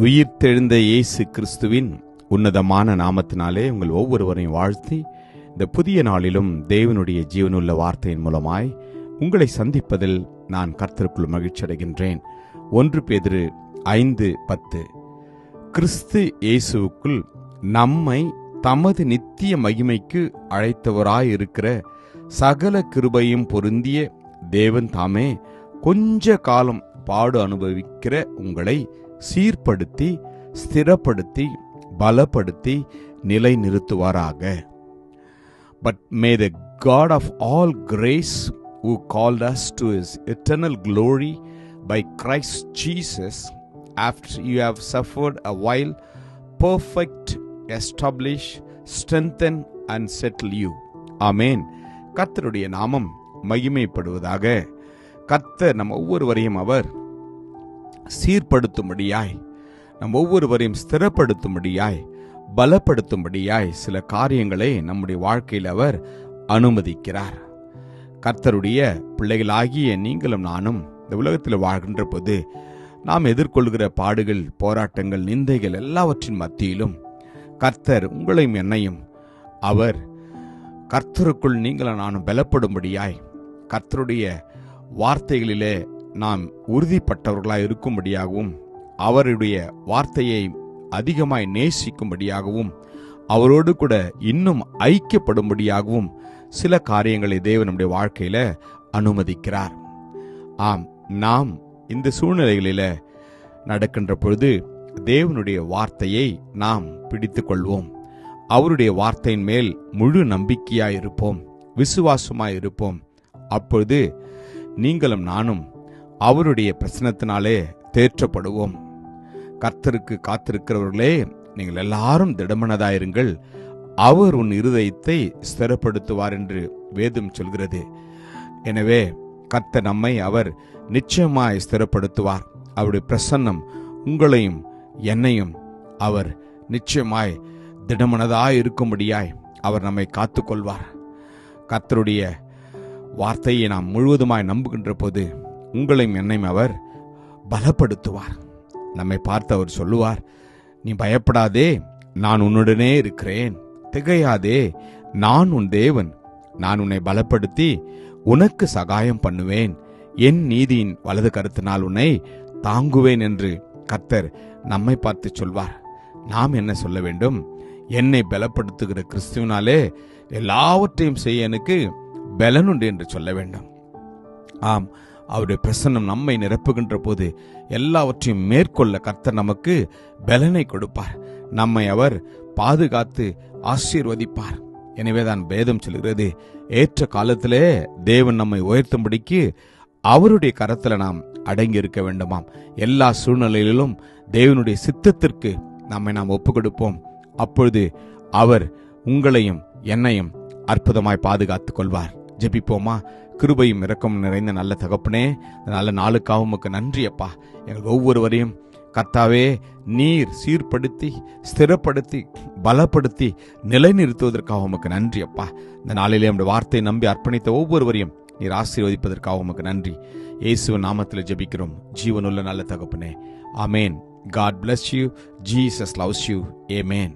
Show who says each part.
Speaker 1: உயிர்த்தெழுந்த இயேசு கிறிஸ்துவின் உன்னதமான நாமத்தினாலே உங்கள் ஒவ்வொருவரையும் வாழ்த்தி இந்த புதிய நாளிலும் தேவனுடைய ஜீவனுள்ள வார்த்தையின் மூலமாய் உங்களை சந்திப்பதில் நான் கர்த்தருக்குள் மகிழ்ச்சி அடைகின்றேன். ஒன்று பேதிரு ஐந்து பத்து. கிறிஸ்து இயேசுவுக்குள் நம்மை தமது நித்திய மகிமைக்கு அழைத்தவராயிருக்கிற சகல கிருபையும் பொருந்திய தேவன் தாமே கொஞ்ச காலம் பாடு அனுபவிக்கிற உங்களை சீர்படுத்தி ஸ்திரப்படுத்தி பலப்படுத்தி நிலை நிறுத்துவாராக but may the God of all grace who called us to his eternal glory by Christ Jesus after you have suffered a while perfect establish strengthen and settle you amen கத்தருடைய நாமம் மகிமைப்படுவதாக கத்த நம்ம ஒவ்வொருவரையும் அவர் சீர்படுத்தும்படியாய் நம் ஒவ்வொருவரையும் ஸ்திரப்படுத்தும்படியாய் பலப்படுத்தும்படியாய் சில காரியங்களை நம்முடைய வாழ்க்கையில் அவர் அனுமதிக்கிறார். கர்த்தருடைய பிள்ளைகளாகிய நீங்களும் நானும் இந்த உலகத்தில் வாழ்கின்ற போது நாம் எதிர்கொள்கிற பாடுகள் போராட்டங்கள் நிந்தைகள் எல்லாவற்றின் மத்தியிலும் கர்த்தர் உங்களையும் என்னையும் அவர் கர்த்தருக்குள் நீங்களும் நானும் பலப்படும்படியாய் கர்த்தருடைய வார்த்தைகளிலே நாம் உறுதிப்பட்டவர்களாய் இருக்கும்படியாகவும் அவருடைய வார்த்தையை அதிகமாய் நேசிக்கும்படியாகவும் அவரோடு கூட இன்னும் ஐக்கியப்படும்படியாகவும் சில காரியங்களை தேவன் நம்முடைய வாழ்க்கையில அனுமதிக்கிறார். ஆம் நாம் இந்த சூழ்நிலைகளில நடக்கின்ற பொழுது தேவனுடைய வார்த்தையை நாம் பிடித்து கொள்வோம் அவருடைய வார்த்தையின் மேல் முழு நம்பிக்கையாய் இருப்போம் விசுவாசமாய் இருப்போம். அப்பொழுது நீங்களும் நானும் அவருடைய பிரசனத்தினாலே தேற்றப்படுவோம். கர்த்தருக்கு காத்திருக்கிறவர்களே நீங்கள் எல்லாரும் திடமனதாயிருங்கள். அவர் உன் இருதயத்தை ஸ்திரப்படுத்துவார் என்று வேதம் சொல்கிறது. எனவே கர்த்தர் நம்மை அவர் நிச்சயமாய் ஸ்திரப்படுத்துவார். அவருடைய பிரசன்னம் உங்களையும் என்னையும் அவர் நிச்சயமாய் திடமனதாய் இருக்கும்படியாய் அவர் நம்மை காத்துக்கொள்வார். கர்த்தருடைய வார்த்தையை நாம் முழுவதுமாய் நம்புகின்ற போது உங்களையும் என்னையும் அவர் பலப்படுத்துவார். நம்மை பார்த்து அவர் சொல்லுவார் நீ பயப்படாதே நான் உன்னுடனே இருக்கிறேன். திகையாதே நான் உன் தேவன். நான் உன்னை பலப்படுத்தி உனக்கு சகாயம் பண்ணுவேன். என் நீதியின் வலது கருத்தினால் உன்னை தாங்குவேன் என்று கர்த்தர் நம்மை பார்த்து சொல்வார். நாம் என்ன சொல்ல வேண்டும்? என்னை பலப்படுத்துகிற கிறிஸ்துவனாலே எல்லாவற்றையும் செய்ய எனக்கு பலனுண்டு என்று சொல்ல வேண்டும். ஆம். அவருடைய பிரசன்னம் நம்மை நிரப்புகின்ற போது எல்லாவற்றையும் மேற்கொள்ள கர்த்தர் நமக்கு பலனை கொடுப்பார். நம்மை அவர் பாதுகாத்து ஆசீர்வதிப்பார். எனவேதான் வேதம் சொல்கிறது ஏற்ற காலத்திலே தேவன் நம்மை உயர்த்தும்படிக்கு அவருடைய கரத்தில் நாம் அடங்கி இருக்க வேண்டுமாம். எல்லா சூழ்நிலையிலும் தேவனுடைய சித்தத்திற்கு நம்மை நாம் ஒப்பு கொடுப்போம் அப்பொழுது அவர் உங்களையும் என்னையும் அற்புதமாய் பாதுகாத்துக் கொள்வார். ஜெபிப்போமா? கிருபையும் இரக்கம் நிறைந்த நல்ல தகப்பனே நல்ல நாளுக்காக உமக்கு நன்றி அப்பா. எங்கள் ஒவ்வொருவரையும் கர்த்தாவே நீர் சீர்படுத்தி ஸ்திரப்படுத்தி பலப்படுத்தி நிலைநிறுத்துவதற்காக உமக்கு நன்றி அப்பா. இந்த நாளிலே நம்முடைய வார்த்தையை நம்பி அர்ப்பணித்த ஒவ்வொருவரையும் நீர் ஆசீர்வதிப்பதற்காக உமக்கு நன்றி. இயேசுவ நாமத்தில் ஜெபிக்கிறோம். ஜீவனுள்ள நல்ல தகப்பனே. Amen God bless you Jesus loves you amen